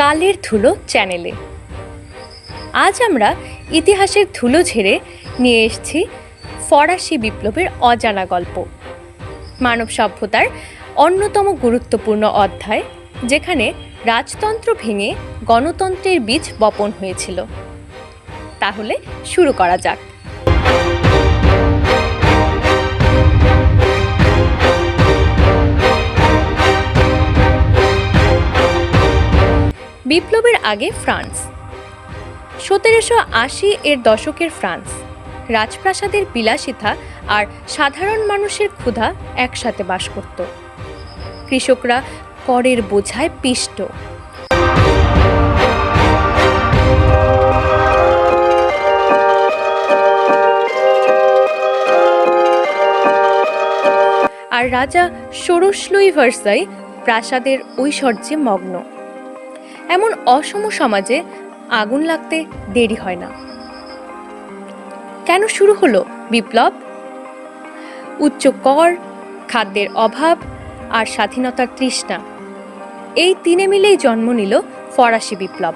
কালের ধুলো চ্যানেলে। আজ আমরা ইতিহাসের ধুলো ঝেড়ে নিয়ে এসেছি ফরাসি বিপ্লবের অজানা গল্প। মানব সভ্যতার অন্যতম গুরুত্বপূর্ণ অধ্যায়, যেখানে রাজতন্ত্র ভেঙে গণতন্ত্রের বীজ বপন হয়েছিল। তাহলে শুরু করা যাক। বিপ্লবের আগে ফ্রান্স। সতেরোশো আশি এর দশকের ফ্রান্স। রাজপ্রাসাদের বিলাসিতা আর সাধারণ মানুষের ক্ষুধা একসাথে বাস করত। কৃষকরা করের বোঝায় পিষ্ট। আর রাজা ষোড়শলুই ভার্সাই প্রাসাদের ঐশ্বর্যে মগ্ন। এমন অসম সমাজে আগুন লাগতে দেরি হয় না। কেন শুরু হলো বিপ্লব? উচ্চ কর, খাদ্যের অভাব আর স্বাধীনতার তৃষ্ণা। এই তিনে মিলেই জন্ম নিল ফরাসি বিপ্লব।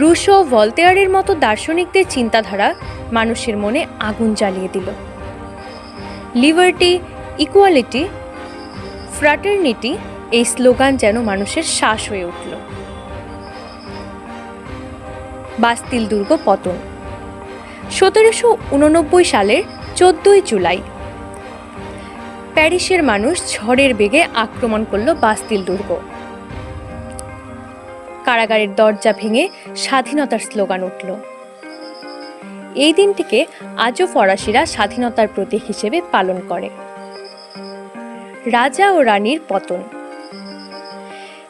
রুশো ভলতেয়ারের মতো দার্শনিকদের চিন্তাধারা মানুষের মনে আগুন জ্বালিয়ে দিল। লিবার্টি, ইকুয়ালিটি, ফ্রাটার্নিটি এই স্লোগান যেন মানুষের শ্বাস হয়ে উঠল। বাস্তিল দুর্গ পতন। সতেরোশো উননব্বই সালের চোদ্দই জুলাই। প্যারিসের মানুষ ঝড়ের বেগে আক্রমণ করল বাস্তিল দুর্গ। কারাগারের দরজা ভেঙে স্বাধীনতার স্লোগান উঠল। এই দিনটিকে আজও ফরাসিরা স্বাধীনতার প্রতীক হিসেবে পালন করে। রাজা ও রানীর পতন।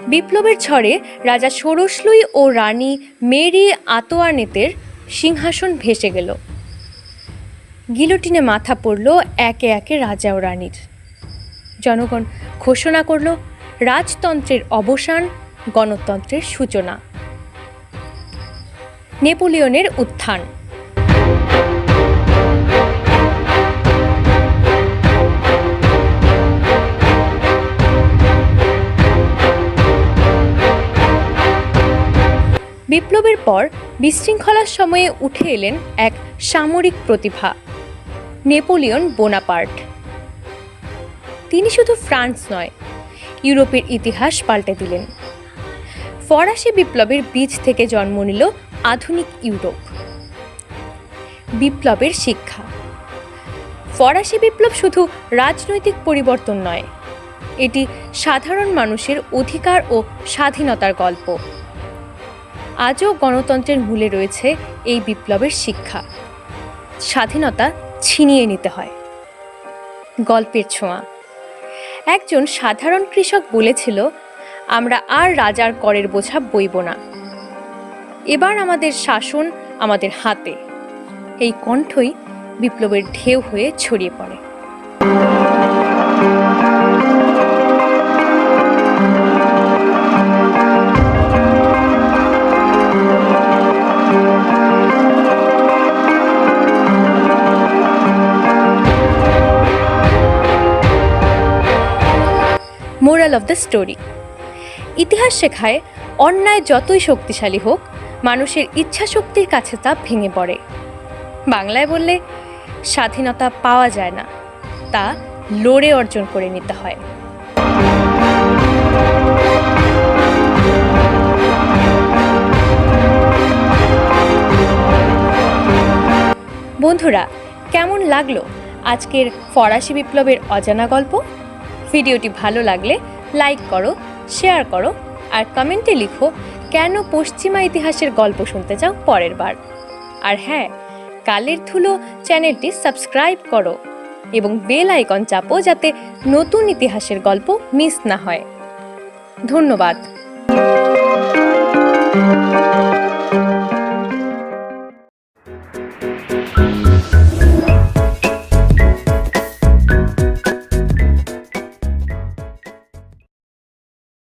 বিপ্লবের ঝড়ে রাজা ষোড়শলুই ও রানী মেরি আতোয়ানেতের সিংহাসন ভেসে গেল। গিলোটিনে মাথা পড়ল একে একে রাজা ও রানীর। জনগণ ঘোষণা করল, রাজতন্ত্রের অবসান গণতন্ত্রের সূচনা। নেপোলিয়নের উত্থান। বিপ্লবের পর বিশৃঙ্খলার সময়ে উঠে এলেন এক সামরিক প্রতিভা, নেপোলিয়ন বোনাপার্ট। তিনি শুধু ফ্রান্স নয়, ইউরোপের ইতিহাস পাল্টে দিলেন। ফরাসি বিপ্লবের বীজ থেকে জন্ম নিল আধুনিক ইউরোপ। বিপ্লবের শিক্ষা। ফরাসি বিপ্লব শুধু রাজনৈতিক পরিবর্তন নয়, এটি সাধারণ মানুষের অধিকার ও স্বাধীনতার গল্প। আজও গণতন্ত্রের মূলে রয়েছে এই বিপ্লবের শিক্ষা। স্বাধীনতা ছিনিয়ে নিতে হয়। গল্পের ছোঁয়া। একজন সাধারণ কৃষক বলেছিল আমরা আর রাজার করের বোঝা বইব না। এবার আমাদের শাসন আমাদের হাতে। এই কণ্ঠই বিপ্লবের ঢেউ হয়ে ছড়িয়ে পড়ে। Moral of the story. ইতিহাস শেখায়, অন্যায় যতই শক্তিশালী হোক, মানুষের ইচ্ছা শক্তির কাছে তা ভেঙে পড়ে। বাংলায় বললে, স্বাধীনতা পাওয়া যায় না, তা লড়ে অর্জন করে নিতে হয়। বন্ধুরা, কেমন লাগল আজকের ফরাসি বিপ্লবের অজানা গল্প? ভিডিওটি ভালো লাগলে লাইক করো শেয়ার করো আর কমেন্টে লিখো কেন পশ্চিমা ইতিহাসের গল্প শুনতে চাও পরের বার। আর হ্যাঁ কালের ধুলো চ্যানেলটি সাবস্ক্রাইব করো এবং বেল আইকন চাপো যাতে নতুন ইতিহাসের গল্প মিস না হয়। ধন্যবাদ।